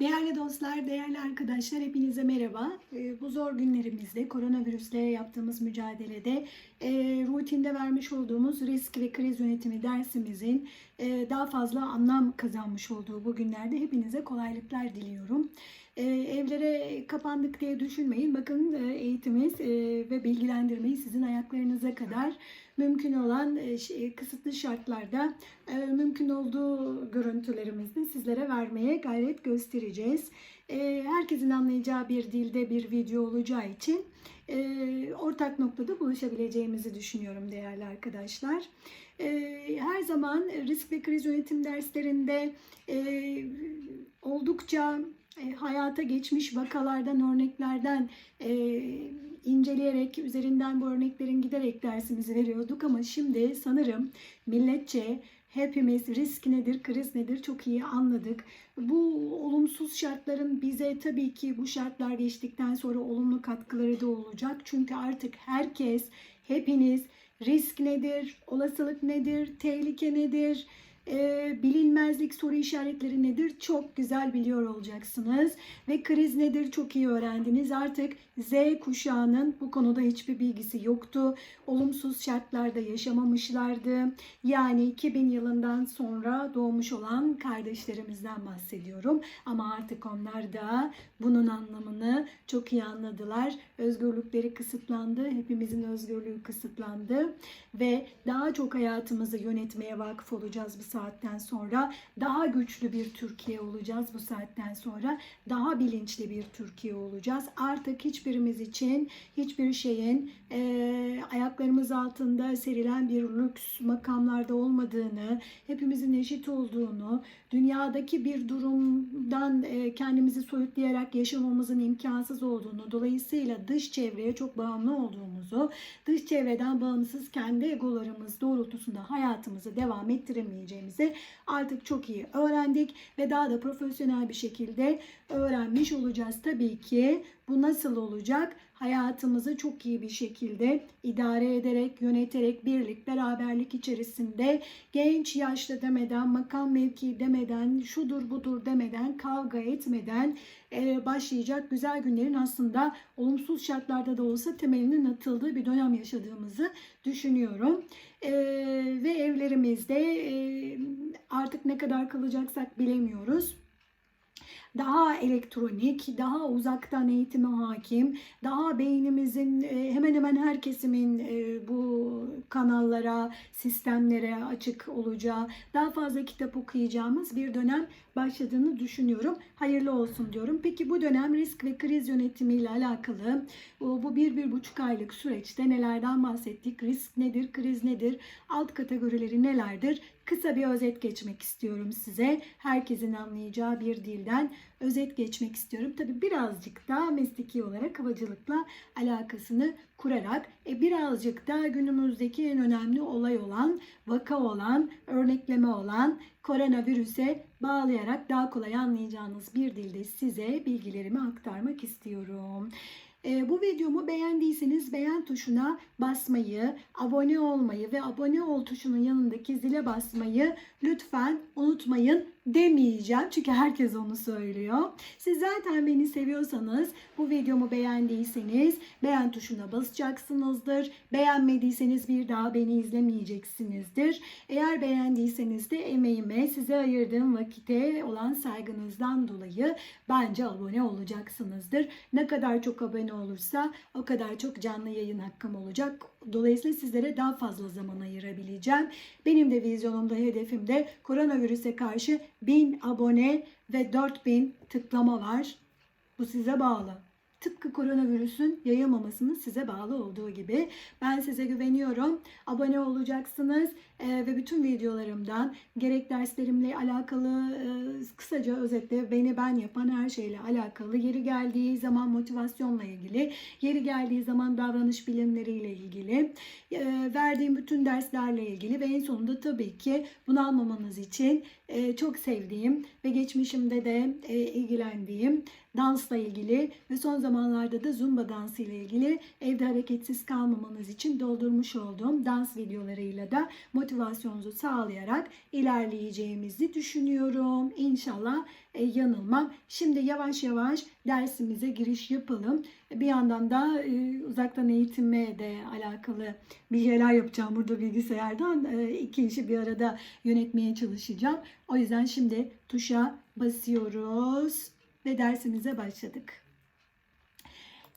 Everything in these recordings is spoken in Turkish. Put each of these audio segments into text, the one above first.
Değerli dostlar, değerli arkadaşlar hepinize merhaba. Ee, Bu zor günlerimizde koronavirüsle yaptığımız mücadelede e, rutinde vermiş olduğumuz risk ve kriz yönetimi dersimizin e, daha fazla anlam kazanmış olduğu bu günlerde hepinize kolaylıklar diliyorum. E, Evlere kapandık diye düşünmeyin. Bakın e, eğitimiz e, ve bilgilendirmeyi sizin ayaklarınıza kadar mümkün olan e, şey- kısıtlı şartlarda e, mümkün olduğu görüntülerimizi sizlere vermeye gayret göstereceğiz. E, Herkesin anlayacağı bir dilde bir video olacağı için e, ortak noktada buluşabileceğimizi düşünüyorum değerli arkadaşlar. E, Her zaman risk ve kriz yönetim derslerinde e, oldukça e, hayata geçmiş vakalardan, örneklerden e, inceleyerek, üzerinden bu örneklerin giderek dersimizi veriyorduk ama şimdi sanırım milletçe hepimiz risk nedir, kriz nedir çok iyi anladık. Bu olumsuz şartların bize tabii ki bu şartlar geçtikten sonra olumlu katkıları da olacak. Çünkü artık herkes, hepiniz risk nedir, olasılık nedir, tehlike nedir, e, bilinmezlik soru işaretleri nedir çok güzel biliyor olacaksınız. Ve kriz nedir çok iyi öğrendiniz. Artık Z kuşağının bu konuda hiçbir bilgisi yoktu. Olumsuz şartlarda yaşamamışlardı. Yani 2000 yılından sonra doğmuş olan kardeşlerimizden bahsediyorum. Ama artık onlar da bunun anlamını çok iyi anladılar. Özgürlükleri kısıtlandı. Hepimizin özgürlüğü kısıtlandı. Ve daha çok hayatımızı yönetmeye vakıf olacağız bu saatten sonra. Daha güçlü bir Türkiye olacağız bu saatten sonra. Daha bilinçli bir Türkiye olacağız. Artık hiçbirimiz için hiçbir şeyin eee, ayaklarımız altında serilen bir lüks makamlarda olmadığını, hepimizin eşit olduğunu, dünyadaki bir durumdan eee, kendimizi soyutlayarak yaşamamızın imkansız olduğunu, dolayısıyla dış çevreye çok bağımlı olduğumuzu, dış çevreden bağımsız kendi egolarımız doğrultusunda hayatımızı devam ettiremeyeceğimizi artık çok iyi öğrendik ve daha da profesyonel bir şekilde öğrenmiş olacağız. Tabii ki bu nasıl olacak? Hayatımızı çok iyi bir şekilde idare ederek, yöneterek, birlik, beraberlik içerisinde genç yaşta demeden, makam mevki demeden, şudur budur demeden, kavga etmeden e, başlayacak güzel günlerin aslında olumsuz şartlarda da olsa temelinin atıldığı bir dönem yaşadığımızı düşünüyorum. E, ve evlerimizde e, artık ne kadar kalacaksak bilemiyoruz daha elektronik, daha uzaktan eğitime hakim, daha beynimizin e, hemen hemen her kesimin e, bu kanallara, sistemlere açık olacağı, daha fazla kitap okuyacağımız bir dönem başladığını düşünüyorum. Hayırlı olsun diyorum. Peki bu dönem risk ve kriz yönetimiyle alakalı bu bu bir, bir buçuk aylık süreçte nelerden bahsettik? Risk nedir? Kriz nedir? Alt kategorileri nelerdir? Kısa bir özet geçmek istiyorum size. Herkesin anlayacağı bir dilden özet geçmek istiyorum. Tabi birazcık da mesleki olarak havacılıkla alakasını kurarak e, birazcık da günümüzdeki en önemli olay olan, vaka olan, örnekleme olan koronavirüse bağlayarak daha kolay anlayacağınız bir dilde size bilgilerimi aktarmak istiyorum. E, bu videomu beğendiyseniz beğen tuşuna basmayı, abone olmayı ve abone ol tuşunun yanındaki zile basmayı lütfen unutmayın demeyeceğim. Çünkü herkes onu söylüyor. Siz zaten beni seviyorsanız bu videomu beğendiyseniz beğen tuşuna basacaksınızdır. Beğenmediyseniz bir daha beni izlemeyeceksinizdir. Eğer beğendiyseniz de emeğime size ayırdığım vakite olan saygınızdan dolayı bence abone olacaksınızdır. Ne kadar çok abone olursa o kadar çok canlı yayın hakkım olacak. Dolayısıyla sizlere daha fazla zaman ayırabileceğim. Benim de vizyonumda, hedefimde koronavirüse karşı 1000 abone ve 4000 tıklama var. Bu size bağlı. Tıpkı koronavirüsün yayılmamasının size bağlı olduğu gibi. Ben size güveniyorum. Abone olacaksınız Ee, ve bütün videolarımdan gerek derslerimle alakalı e, kısaca özetle beni ben yapan her şeyle alakalı yeri geldiği zaman motivasyonla ilgili, yeri geldiği zaman davranış bilimleriyle ilgili, e, verdiğim bütün derslerle ilgili ve en sonunda tabii ki bunu almamanız için e, çok sevdiğim ve geçmişimde de e, ilgilendiğim dansla ilgili ve son zamanlarda da Zumba dansı ile ilgili evde hareketsiz kalmamanız için doldurmuş olduğum dans videolarıyla da motivasyonunuzu sağlayarak ilerleyeceğimizi düşünüyorum. İnşallah e, yanılmam. Şimdi yavaş yavaş dersimize giriş yapalım. Bir yandan da e, uzaktan eğitime de alakalı bir şeyler yapacağım burada bilgisayardan. E, iki işi bir arada yönetmeye çalışacağım. O yüzden şimdi tuşa basıyoruz ve dersimize başladık.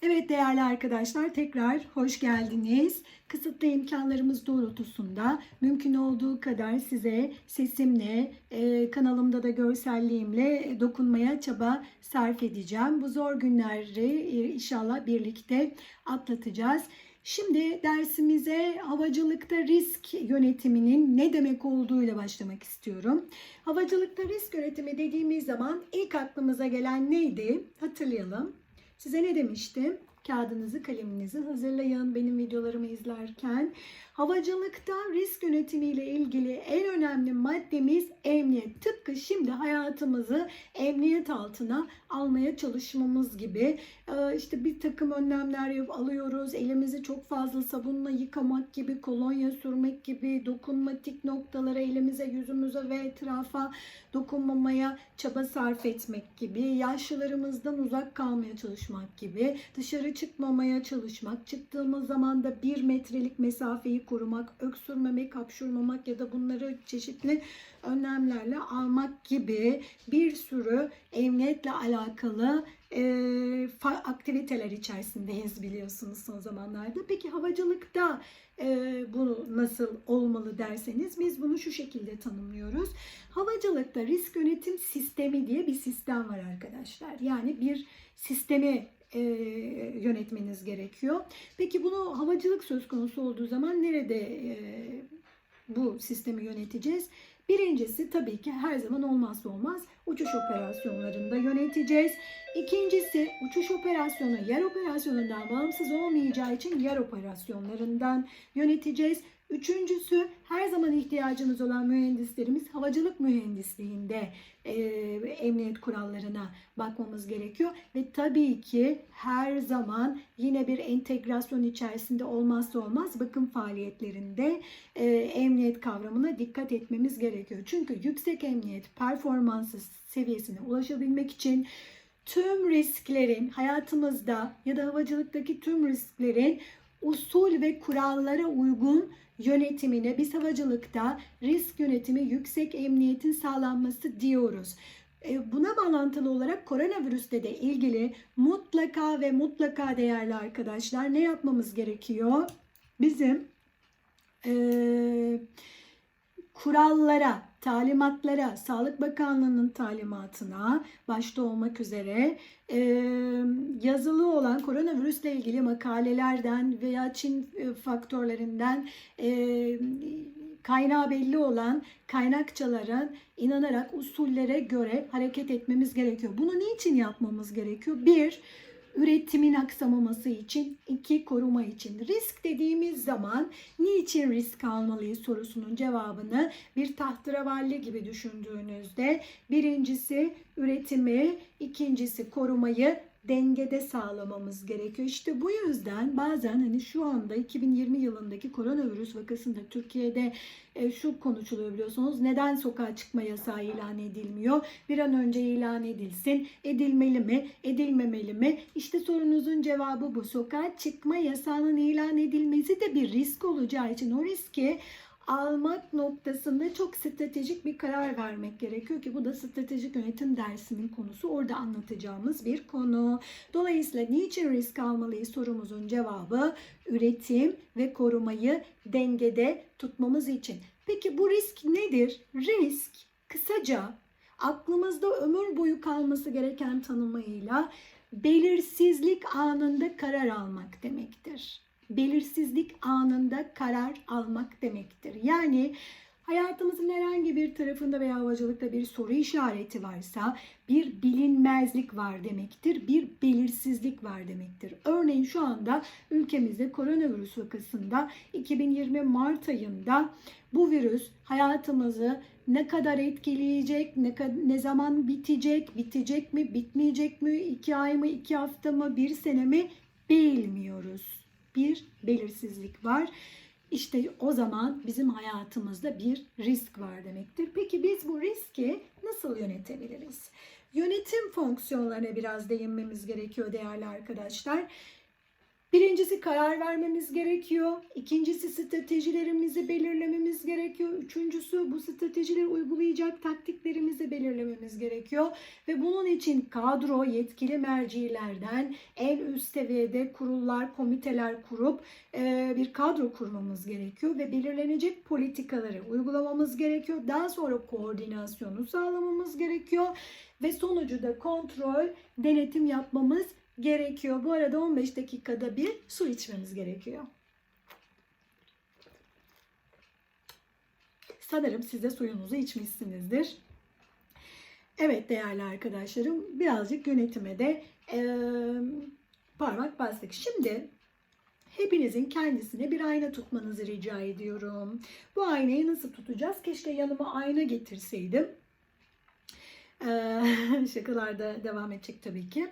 Evet değerli arkadaşlar tekrar hoş geldiniz. Kısıtlı imkanlarımız doğrultusunda mümkün olduğu kadar size sesimle, e, kanalımda da görselliğimle dokunmaya çaba sarf edeceğim. Bu zor günleri inşallah birlikte atlatacağız. Şimdi dersimize havacılıkta risk yönetiminin ne demek olduğuyla başlamak istiyorum. Havacılıkta risk yönetimi dediğimiz zaman ilk aklımıza gelen neydi? Hatırlayalım. Size ne demiştim? Kağıdınızı, kaleminizi hazırlayın benim videolarımı izlerken. Havacılıkta risk yönetimiyle ilgili en önemli maddemiz emniyet. Tıpkı şimdi hayatımızı emniyet altına almaya çalışmamız gibi. Ee, işte bir takım önlemler alıyoruz. Elimizi çok fazla sabunla yıkamak gibi, kolonya sürmek gibi, dokunmatik noktalara elimize, yüzümüze ve etrafa dokunmamaya çaba sarf etmek gibi, yaşlılarımızdan uzak kalmaya çalışmak gibi, dışarı çıkmamaya çalışmak, çıktığımız zaman da bir metrelik mesafeyi korumak, öksürmemek, hapşurmamak ya da bunları çeşitli önlemlerle almak gibi bir sürü emniyetle alakalı e, aktiviteler içerisindeyiz biliyorsunuz son zamanlarda. Peki havacılıkta e, bu nasıl olmalı derseniz biz bunu şu şekilde tanımlıyoruz. Havacılıkta risk yönetim sistemi diye bir sistem var arkadaşlar. Yani bir sistemi e, yönetmeniz gerekiyor. Peki bunu havacılık söz konusu olduğu zaman nerede e, bu sistemi yöneteceğiz? Birincisi tabii ki her zaman olmazsa olmaz uçuş operasyonlarında yöneteceğiz. İkincisi uçuş operasyonu yer operasyonundan bağımsız olmayacağı için yer operasyonlarından yöneteceğiz. Üçüncüsü her zaman ihtiyacımız olan mühendislerimiz havacılık mühendisliğinde e, emniyet kurallarına bakmamız gerekiyor. Ve tabii ki her zaman yine bir entegrasyon içerisinde olmazsa olmaz bakım faaliyetlerinde e, emniyet kavramına dikkat etmemiz gerekiyor. Çünkü yüksek emniyet performansı seviyesine ulaşabilmek için tüm risklerin hayatımızda ya da havacılıktaki tüm risklerin usul ve kurallara uygun yönetimine biz havacılıkta risk yönetimi yüksek emniyetin sağlanması diyoruz. E, buna bağlantılı olarak koronavirüste de ilgili mutlaka ve mutlaka değerli arkadaşlar ne yapmamız gerekiyor? Bizim e, kurallara, talimatlara, Sağlık Bakanlığı'nın talimatına başta olmak üzere e, yazılı olan koronavirüsle ilgili makalelerden veya Çin e, faktörlerinden e, kaynağı belli olan kaynakçalara inanarak usullere göre hareket etmemiz gerekiyor. Bunu niçin yapmamız gerekiyor? Bir, üretimin aksamaması için, iki koruma için. Risk dediğimiz zaman niçin risk almalıyız sorusunun cevabını bir tahterevalli gibi düşündüğünüzde birincisi üretimi, ikincisi korumayı dengede sağlamamız gerekiyor. İşte bu yüzden bazen hani şu anda 2020 yılındaki koronavirüs vakasında Türkiye'de e, şu konuşuluyor biliyorsunuz. Neden sokağa çıkma yasağı ilan edilmiyor? Bir an önce ilan edilsin. Edilmeli mi? Edilmemeli mi? İşte sorunuzun cevabı bu. Sokağa çıkma yasağının ilan edilmesi de bir risk olacağı için o riski almak noktasında çok stratejik bir karar vermek gerekiyor ki bu da stratejik yönetim dersinin konusu. Orada anlatacağımız bir konu. Dolayısıyla niçin risk almalıyız sorumuzun cevabı üretim ve korumayı dengede tutmamız için. Peki bu risk nedir? Risk kısaca aklımızda ömür boyu kalması gereken tanımıyla belirsizlik anında karar almak demektir belirsizlik anında karar almak demektir. Yani Hayatımızın herhangi bir tarafında veya havacılıkta bir soru işareti varsa bir bilinmezlik var demektir. Bir belirsizlik var demektir. Örneğin şu anda ülkemizde koronavirüs vakasında 2020 Mart ayında bu virüs hayatımızı ne kadar etkileyecek, ne, ne zaman bitecek, bitecek mi, bitmeyecek mi, iki ay mı, iki hafta mı, bir sene mi bilmiyoruz. Bir belirsizlik var. İşte o zaman bizim hayatımızda bir risk var demektir. Peki biz bu riski nasıl yönetebiliriz? Yönetim fonksiyonlarına biraz değinmemiz gerekiyor değerli arkadaşlar. Birincisi karar vermemiz gerekiyor. İkincisi stratejilerimizi belirlememiz gerekiyor. Üçüncüsü bu stratejileri uygulayacak taktiklerimizi belirlememiz gerekiyor. Ve bunun için kadro yetkili mercilerden en üst seviyede kurullar, komiteler kurup e, bir kadro kurmamız gerekiyor. Ve belirlenecek politikaları uygulamamız gerekiyor. Daha sonra koordinasyonu sağlamamız gerekiyor. Ve sonucu da kontrol, denetim yapmamız gerekiyor. Bu arada 15 dakikada bir su içmemiz gerekiyor. Sanırım siz de suyunuzu içmişsinizdir. Evet değerli arkadaşlarım birazcık yönetime de eee, parmak bastık. Şimdi hepinizin kendisine bir ayna tutmanızı rica ediyorum. Bu aynayı nasıl tutacağız? Keşke yanıma ayna getirseydim. Eee, Şakalar da devam edecek tabii ki.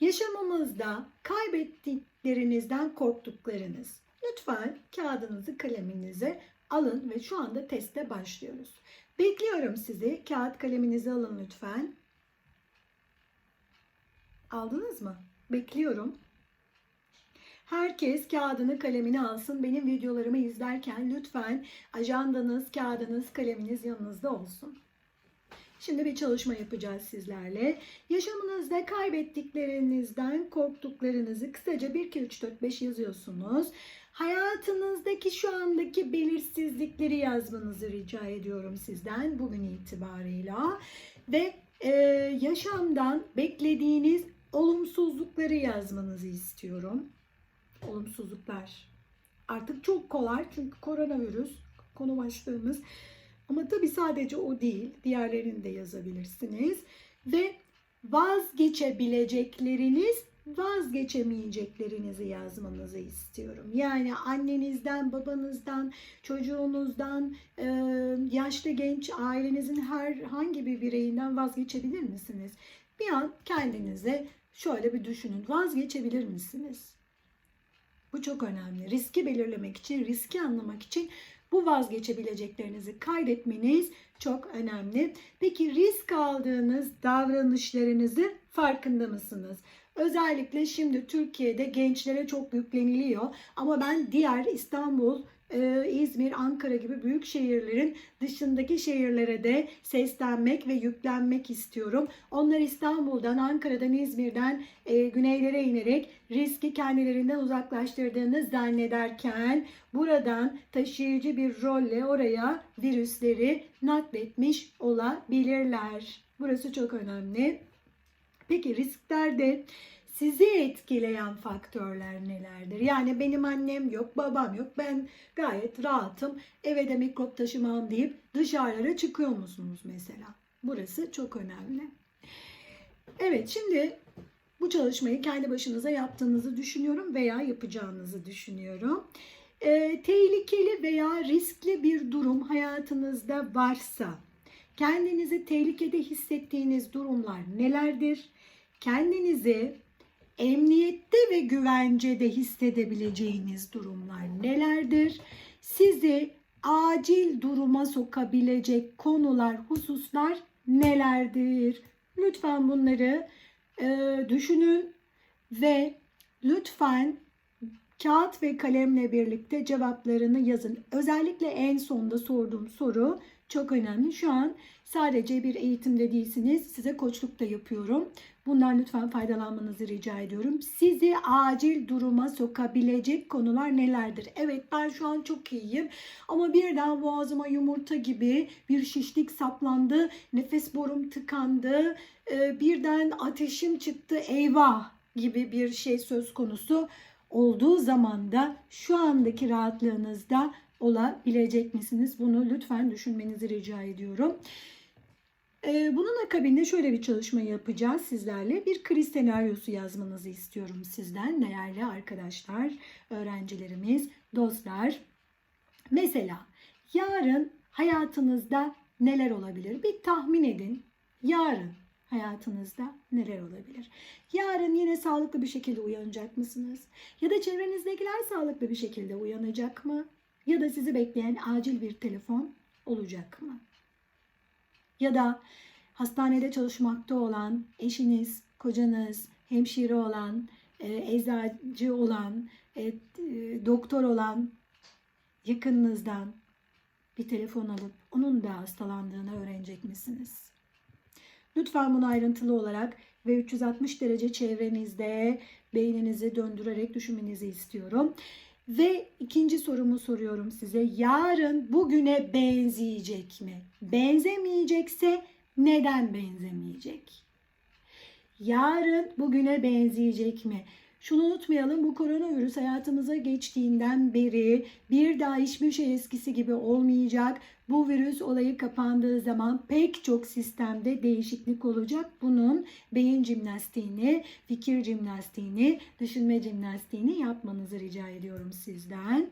Yaşamımızda kaybettiklerinizden korktuklarınız. Lütfen kağıdınızı kaleminize alın ve şu anda teste başlıyoruz. Bekliyorum sizi. Kağıt kaleminizi alın lütfen. Aldınız mı? Bekliyorum. Herkes kağıdını kalemini alsın. Benim videolarımı izlerken lütfen ajandanız, kağıdınız, kaleminiz yanınızda olsun. Şimdi bir çalışma yapacağız sizlerle. Yaşamınızda kaybettiklerinizden korktuklarınızı kısaca 1, 2, 3, 4, 5 yazıyorsunuz. Hayatınızdaki şu andaki belirsizlikleri yazmanızı rica ediyorum sizden bugün itibarıyla. Ve e, yaşamdan beklediğiniz olumsuzlukları yazmanızı istiyorum. Olumsuzluklar. Artık çok kolay çünkü koronavirüs konu başlığımız. Ama tabii sadece o değil. Diğerlerini de yazabilirsiniz. Ve vazgeçebilecekleriniz, vazgeçemeyeceklerinizi yazmanızı istiyorum. Yani annenizden, babanızdan, çocuğunuzdan, e, yaşlı genç ailenizin herhangi bir bireyinden vazgeçebilir misiniz? Bir an kendinize şöyle bir düşünün. Vazgeçebilir misiniz? Bu çok önemli. Riski belirlemek için, riski anlamak için bu vazgeçebileceklerinizi kaydetmeniz çok önemli. Peki risk aldığınız davranışlarınızı farkında mısınız? Özellikle şimdi Türkiye'de gençlere çok yükleniliyor ama ben diğer İstanbul, e, İzmir, Ankara gibi büyük şehirlerin dışındaki şehirlere de seslenmek ve yüklenmek istiyorum. Onlar İstanbul'dan, Ankara'dan, İzmir'den e, güneylere inerek riski kendilerinden uzaklaştırdığını zannederken buradan taşıyıcı bir rolle oraya virüsleri nakletmiş olabilirler. Burası çok önemli. Peki risklerde sizi etkileyen faktörler nelerdir? Yani benim annem yok, babam yok, ben gayet rahatım, eve de mikrop taşımam deyip dışarılara çıkıyor musunuz mesela? Burası çok önemli. Evet şimdi bu çalışmayı kendi başınıza yaptığınızı düşünüyorum veya yapacağınızı düşünüyorum. Ee, tehlikeli veya riskli bir durum hayatınızda varsa kendinizi tehlikede hissettiğiniz durumlar nelerdir? Kendinizi emniyette ve güvencede hissedebileceğiniz durumlar nelerdir? Sizi acil duruma sokabilecek konular, hususlar nelerdir? Lütfen bunları e, düşünün ve lütfen kağıt ve kalemle birlikte cevaplarını yazın. Özellikle en sonda sorduğum soru çok önemli. Şu an sadece bir eğitimde değilsiniz. Size koçluk da yapıyorum. Bundan lütfen faydalanmanızı rica ediyorum. Sizi acil duruma sokabilecek konular nelerdir? Evet ben şu an çok iyiyim ama birden boğazıma yumurta gibi bir şişlik saplandı. Nefes borum tıkandı. Ee, birden ateşim çıktı. Eyvah gibi bir şey söz konusu olduğu zaman da şu andaki rahatlığınızda olabilecek misiniz? Bunu lütfen düşünmenizi rica ediyorum. Ee, bunun akabinde şöyle bir çalışma yapacağız sizlerle. Bir kriz senaryosu yazmanızı istiyorum sizden değerli arkadaşlar, öğrencilerimiz, dostlar. Mesela yarın hayatınızda neler olabilir? Bir tahmin edin. Yarın hayatınızda neler olabilir? Yarın yine sağlıklı bir şekilde uyanacak mısınız? Ya da çevrenizdekiler sağlıklı bir şekilde uyanacak mı? Ya da sizi bekleyen acil bir telefon olacak mı? Ya da hastanede çalışmakta olan eşiniz, kocanız, hemşire olan, e, eczacı olan, e, e, doktor olan yakınınızdan bir telefon alıp onun da hastalandığını öğrenecek misiniz? Lütfen bunu ayrıntılı olarak ve 360 derece çevrenizde beyninizi döndürerek düşünmenizi istiyorum. Ve ikinci sorumu soruyorum size. Yarın bugüne benzeyecek mi? Benzemeyecekse neden benzemeyecek? Yarın bugüne benzeyecek mi? Şunu unutmayalım bu koronavirüs hayatımıza geçtiğinden beri bir daha hiçbir şey eskisi gibi olmayacak. Bu virüs olayı kapandığı zaman pek çok sistemde değişiklik olacak. Bunun beyin jimnastiğini, fikir jimnastiğini, düşünme jimnastiğini yapmanızı rica ediyorum sizden.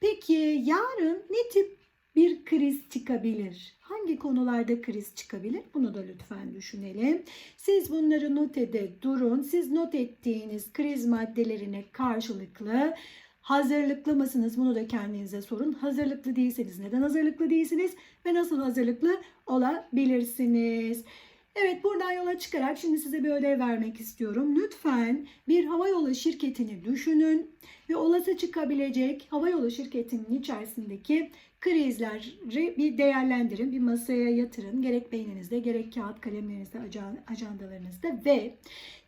Peki yarın ne tip bir kriz çıkabilir? Hangi konularda kriz çıkabilir? Bunu da lütfen düşünelim. Siz bunları not ede durun. Siz not ettiğiniz kriz maddelerine karşılıklı hazırlıklı mısınız? Bunu da kendinize sorun. Hazırlıklı değilseniz neden hazırlıklı değilsiniz ve nasıl hazırlıklı olabilirsiniz? Evet buradan yola çıkarak şimdi size bir ödev vermek istiyorum. Lütfen bir havayolu şirketini düşünün ve olası çıkabilecek havayolu şirketinin içerisindeki krizleri bir değerlendirin, bir masaya yatırın. Gerek beyninizde, gerek kağıt kalemlerinizde, ajandalarınızda ve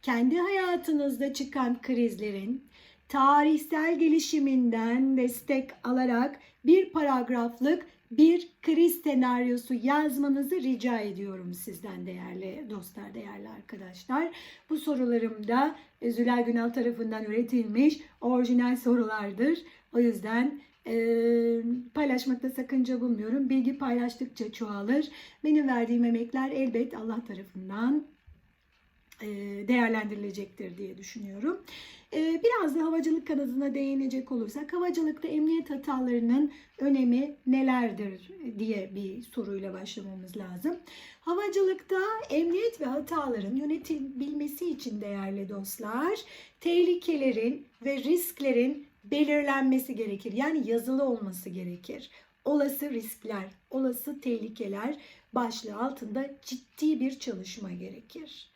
kendi hayatınızda çıkan krizlerin tarihsel gelişiminden destek alarak bir paragraflık bir kriz senaryosu yazmanızı rica ediyorum sizden değerli dostlar, değerli arkadaşlar. Bu sorularım da Zülal Günal tarafından üretilmiş orijinal sorulardır. O yüzden e, paylaşmakta sakınca bulmuyorum. Bilgi paylaştıkça çoğalır. Benim verdiğim emekler elbet Allah tarafından e, değerlendirilecektir diye düşünüyorum. E, biraz da havacılık kanadına değinecek olursak havacılıkta emniyet hatalarının önemi nelerdir diye bir soruyla başlamamız lazım. Havacılıkta emniyet ve hataların yönetilmesi için değerli dostlar tehlikelerin ve risklerin belirlenmesi gerekir. Yani yazılı olması gerekir. Olası riskler, olası tehlikeler başlığı altında ciddi bir çalışma gerekir.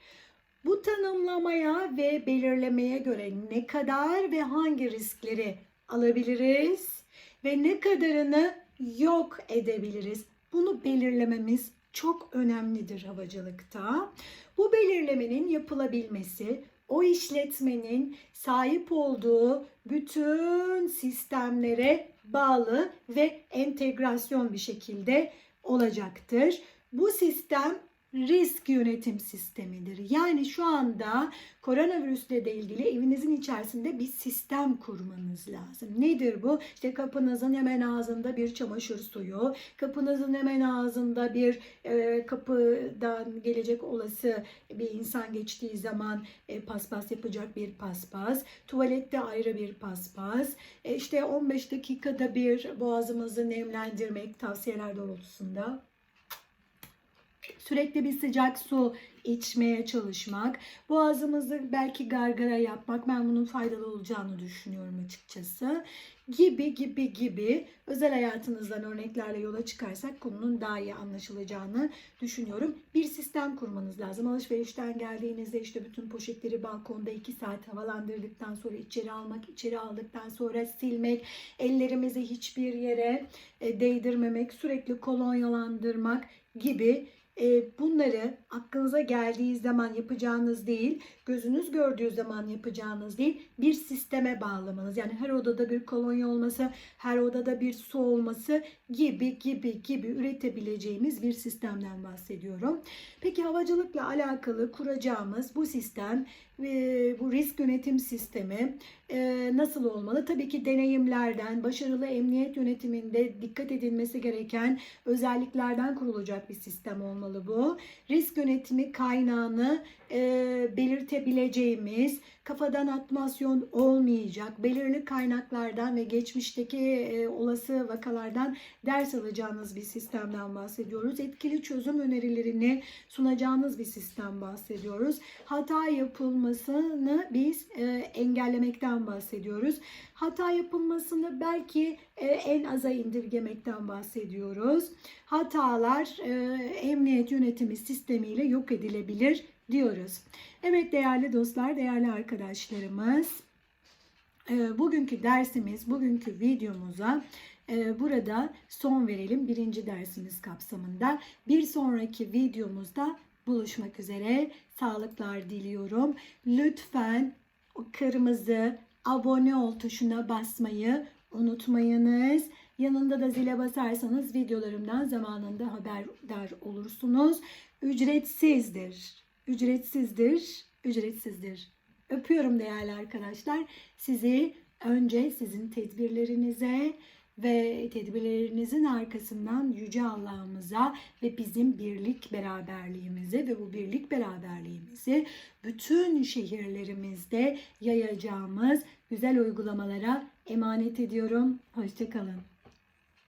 Bu tanımlamaya ve belirlemeye göre ne kadar ve hangi riskleri alabiliriz ve ne kadarını yok edebiliriz? Bunu belirlememiz çok önemlidir havacılıkta. Bu belirlemenin yapılabilmesi o işletmenin sahip olduğu bütün sistemlere bağlı ve entegrasyon bir şekilde olacaktır. Bu sistem risk yönetim sistemidir. Yani şu anda koronavirüsle de ilgili evinizin içerisinde bir sistem kurmanız lazım. Nedir bu? İşte kapınızın hemen ağzında bir çamaşır suyu, kapınızın hemen ağzında bir e, kapıdan gelecek olası bir insan geçtiği zaman e, paspas yapacak bir paspas, tuvalette ayrı bir paspas, e, işte 15 dakikada bir boğazımızı nemlendirmek tavsiyeler doğrultusunda sürekli bir sıcak su içmeye çalışmak, boğazımızı belki gargara yapmak ben bunun faydalı olacağını düşünüyorum açıkçası. Gibi gibi gibi özel hayatınızdan örneklerle yola çıkarsak konunun daha iyi anlaşılacağını düşünüyorum. Bir sistem kurmanız lazım. Alışverişten geldiğinizde işte bütün poşetleri balkonda 2 saat havalandırdıktan sonra içeri almak, içeri aldıktan sonra silmek, ellerimizi hiçbir yere e, değdirmemek, sürekli kolonyalandırmak gibi bunları aklınıza geldiği zaman yapacağınız değil, gözünüz gördüğü zaman yapacağınız değil, bir sisteme bağlamanız. Yani her odada bir kolonya olması, her odada bir su olması gibi gibi gibi üretebileceğimiz bir sistemden bahsediyorum. Peki havacılıkla alakalı kuracağımız bu sistem ve bu risk yönetim sistemi e, nasıl olmalı? Tabii ki deneyimlerden, başarılı emniyet yönetiminde dikkat edilmesi gereken özelliklerden kurulacak bir sistem olmalı bu. Risk yönetimi kaynağını e, belirtebileceğimiz, kafadan atmasyon olmayacak, belirli kaynaklardan ve geçmişteki e, olası vakalardan ders alacağınız bir sistemden bahsediyoruz. Etkili çözüm önerilerini sunacağınız bir sistem bahsediyoruz. Hata yapılmasını biz e, engellemekten bahsediyoruz. Hata yapılmasını belki e, en aza indirgemekten bahsediyoruz. Hatalar e, emniyet yönetimi sistemiyle yok edilebilir diyoruz. Evet değerli dostlar, değerli arkadaşlarımız. e, Bugünkü dersimiz, bugünkü videomuza e, burada son verelim. Birinci dersimiz kapsamında. Bir sonraki videomuzda buluşmak üzere. Sağlıklar diliyorum. Lütfen o kırmızı abone ol tuşuna basmayı unutmayınız. Yanında da zile basarsanız videolarımdan zamanında haberdar olursunuz. Ücretsizdir. Ücretsizdir. Ücretsizdir. Öpüyorum değerli arkadaşlar. Sizi önce sizin tedbirlerinize ve tedbirlerinizin arkasından Yüce Allah'ımıza ve bizim birlik beraberliğimize ve bu birlik beraberliğimizi bütün şehirlerimizde yayacağımız güzel uygulamalara emanet ediyorum. Hoşçakalın.